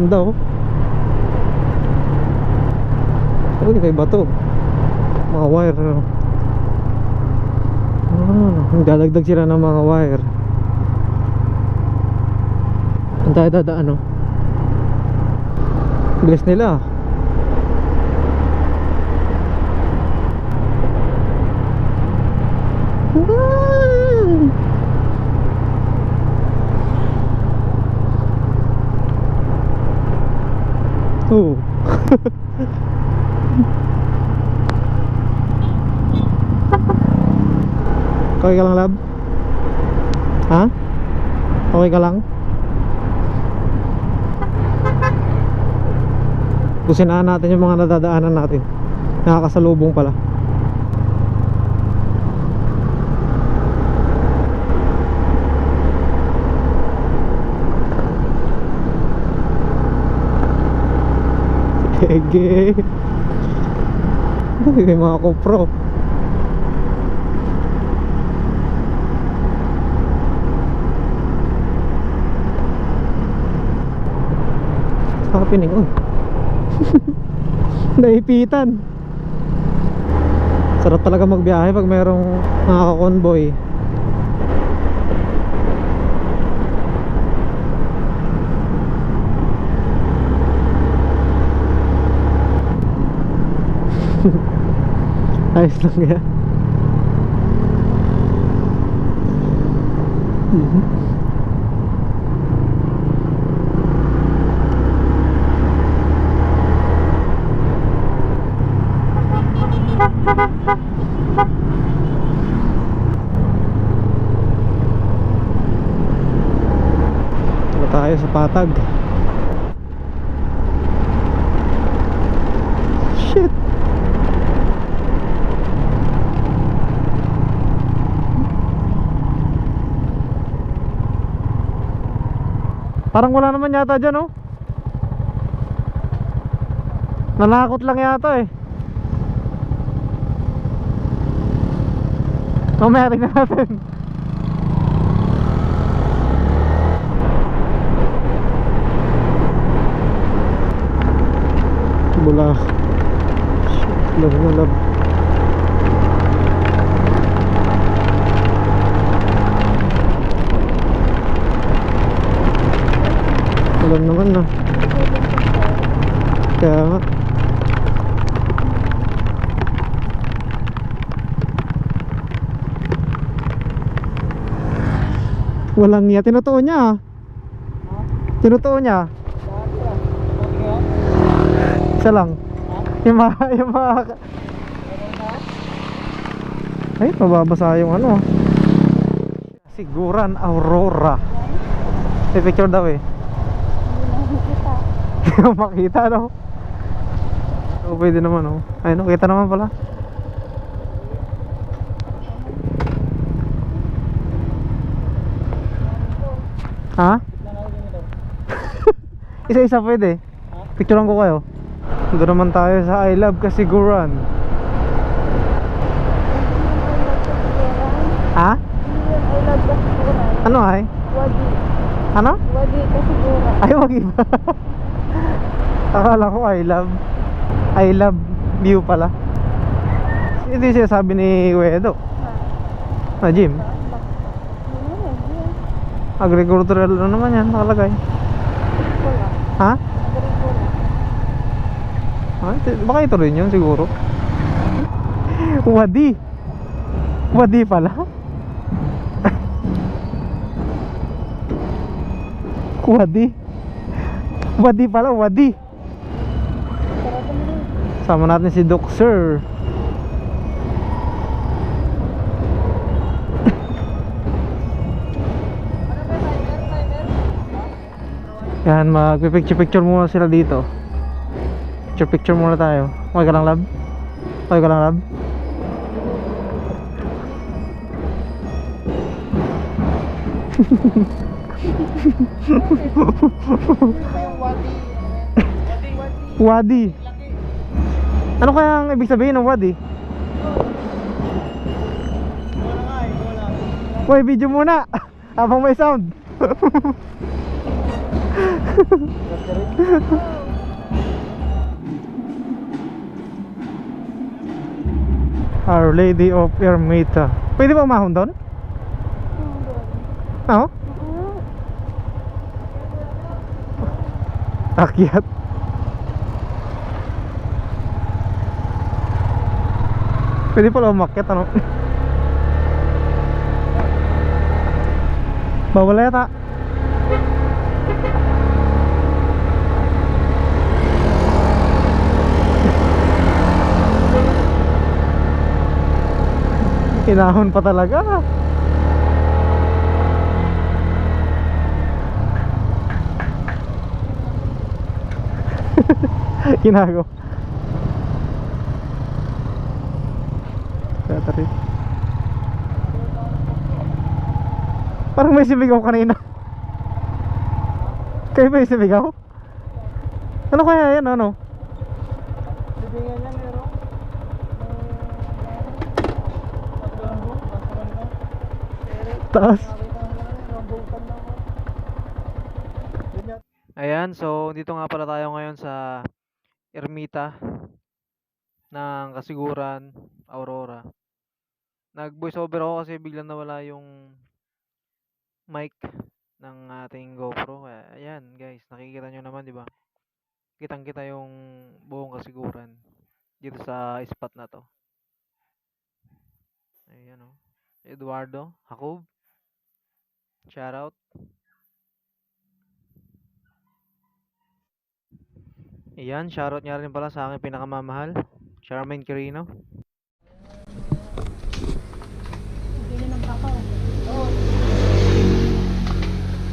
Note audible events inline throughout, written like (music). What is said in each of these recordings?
Ganda oh. Uy, may bato. Mga wire. ano. Ah, nagdadagdag sila ng mga wire. Ang tayo dadaan oh. Bilis nila. Ah! Oo. (laughs) okay ka lang, lab? Ha? Okay ka lang? Kusinaan natin yung mga nadadaanan natin. Nakakasalubong pala. Ege. May mga kopro. Happening, oh. (laughs) Naipitan. Sarap talaga magbiyahe pag merong mga Ayos lang. Mhm. Wala tayo sa patag. Parang wala naman yata dyan, oh. Nanakot lang yata eh. Mamaya tingnan natin. Bula. Love na love. Alam naman na. Kaya nga. Walang niya. Tinutuo niya ah. Tinutuo niya. Isa lang. Yung mga, (laughs) yung mga... Ay, mababasa yung ano. Siguran Aurora. May picture daw eh. Hindi ko makita, no? Oo, pwede naman, oh. Ay, no, kita naman pala. Ha? (laughs) Isa-isa pwede. Picturean ko kayo. Doon naman tayo sa I Love Kasiguran. Ha? I love kasiguran. Ano ay? Wagi. Ano? Wagi kasiguran. Ay, wag iba. (laughs) Akala ko I love. I love view pala. Ito yung sinasabi ni Wedo. Na gym. Agricultural ano naman yan, nakalagay. Ha? Ah, ito- baka ito rin yun siguro. Wadi. Wadi pala. Wadi. Wadi pala, wadi. Sama natin si Doc Sir. Yan, magpipicture-picture muna sila dito. Picture-picture muna tayo. Okay ka lang, lab? Okay ka lang, lab? (laughs) Wadi. Ano kaya ang ibig sabihin ng wadi? Uy, video muna. (laughs) Habang may sound. (laughs) Our Lady of Ermita. Pwede ba umahon doon? Oo. Akyat. Pwede pala umakyat ano? Bawal yata. Hinahon pa talaga. (laughs) Kinago. Kaya tari. Parang may sumigaw kanina. (laughs) Kayo ba yung sumigaw? Ano kaya yan ano? Taas. Ayan, so dito nga pala tayo ngayon sa Ermita ng Kasiguran, Aurora. Nag voice over ako kasi biglang nawala yung mic ng ating GoPro. Ayan guys, nakikita nyo naman di ba? Kitang kita yung buong Kasiguran dito sa spot na to. Ayan oh. Eduardo, Jacob. Shout out. Ayan, shoutout niya rin pala sa aking pinakamamahal, Charmaine Quirino.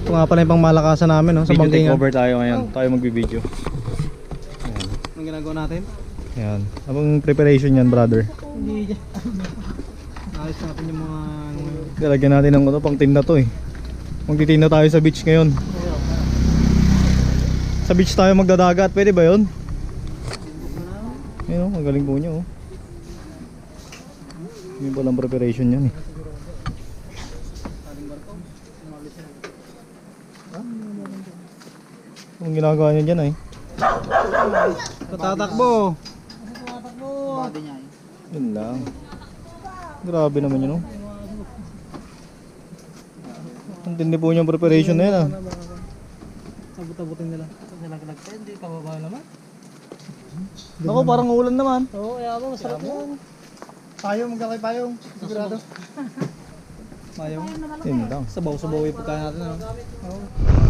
Ito nga pala yung pangmalakasan namin no, sa Video bangkingan. takeover tayo ngayon. Tayo magbibideo. Anong ginagawa natin? Ayan. Abang preparation yan, brother. Hindi (laughs) Ayos natin yung mga. Lalagyan natin ng ano, pang tinda to eh. Magtitinda tayo sa beach ngayon. Sa beach tayo magdadagat. Pwede ba yun? Ayun oh, ang galing po nyo oh. Yun palang preparation yan eh. Anong ginagawa niya dyan eh? Tatakbo! Yun lang. Grabe naman yun, oh. Ang tindi po niyang preparation na yan, ah. Sabot-sabotin nila. Nalaglag hindi pababa naman. Ako, parang ulan naman. Oo, kaya mo, masarap yan. Payong, magkakay payong. Sigurado. Mayong. Yun lang. Sabaw-sabaw yung pagkain natin. Ano?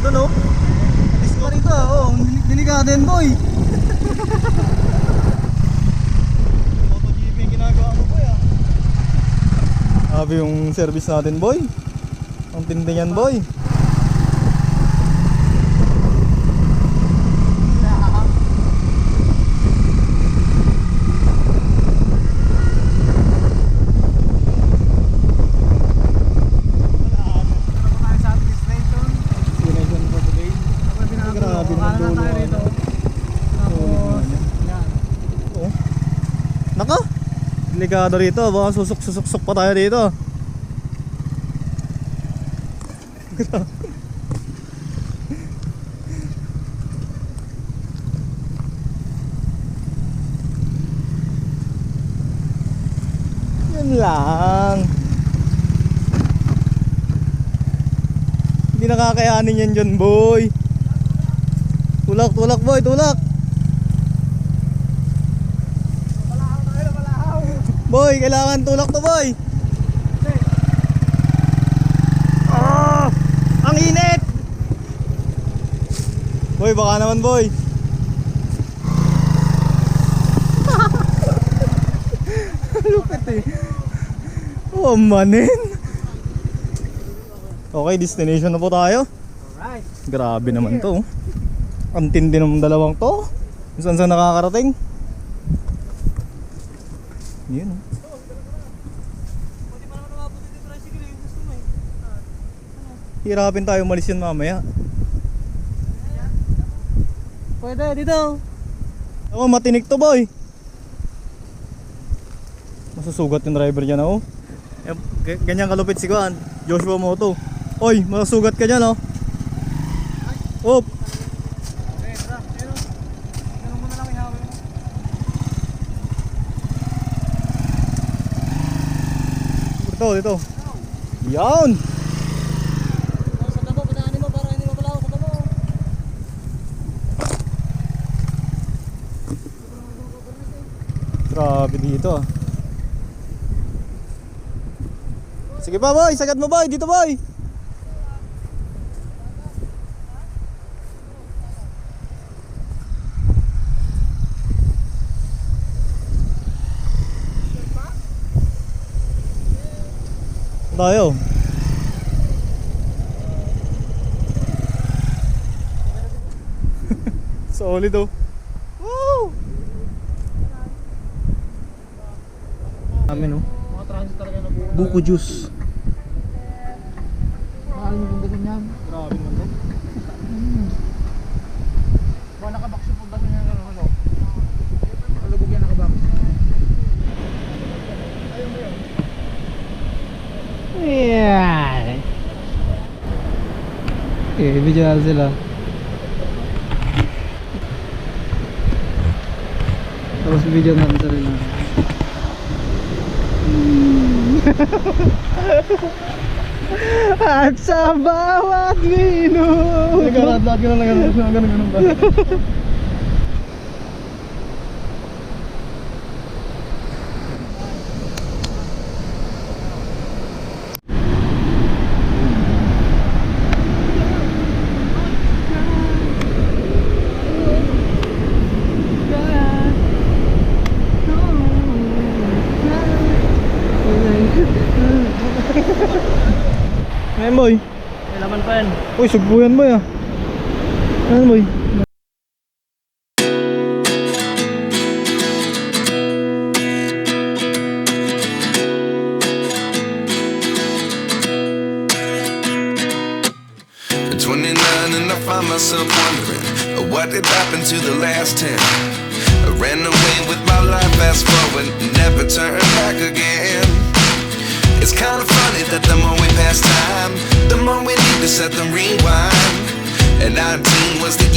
pa dun oh. Alis pa rito. Oh, delikado yan boy. MotoGP yung ginagawa mo boy ah. Sabi yung service natin boy. Ang tindi yan boy. Grabe naman dulo. naman yan. Oo. Naka! Delikado rito. Baka susuk-susuk pa tayo dito. (laughs) Yan lang. Hindi nakakayanin yan dyan, boy. Tulak, tulak, boy, tulak. Boy, kailangan tulak to, boy. Ah! Ang init! Boy, baka naman, boy. (laughs) Lupit eh. Oh, manin. Okay, destination na po tayo. Alright. Grabe naman to. Oh. Ang tindi ng dalawang to. Saan saan nakakarating. Yun. oh. Hirapin tayo umalis yun mamaya. Pwede, dito. Ako matinik to boy. Masusugat yung driver niya na oh. Ganyan kalupit si Kuan. Joshua Moto. Oy, masusugat ka dyan oh. Op. Dito, dito. Yan. Sa tabo, pinaanin mo para hindi mapalaw sa tabo. Grabe dito. Sige pa boy, sagat mo boy, dito boy. Tayo. (laughs) Solid oh. Woo! Amin oh. Buko juice. Mahal mo kung ganyan yan. Grabe naman to. Baka nakabak siya pag ganyan ano, ano. Kalubog yan nakabak. Yeah. Natin sila. Tapos video natin sila. At sa bawat minuto Nagkarat-lahat ka na lang ganun, ganun, ganun ba? Ayan boy. May laman pa yan. Uy, sugbuyan boy ah. Ayan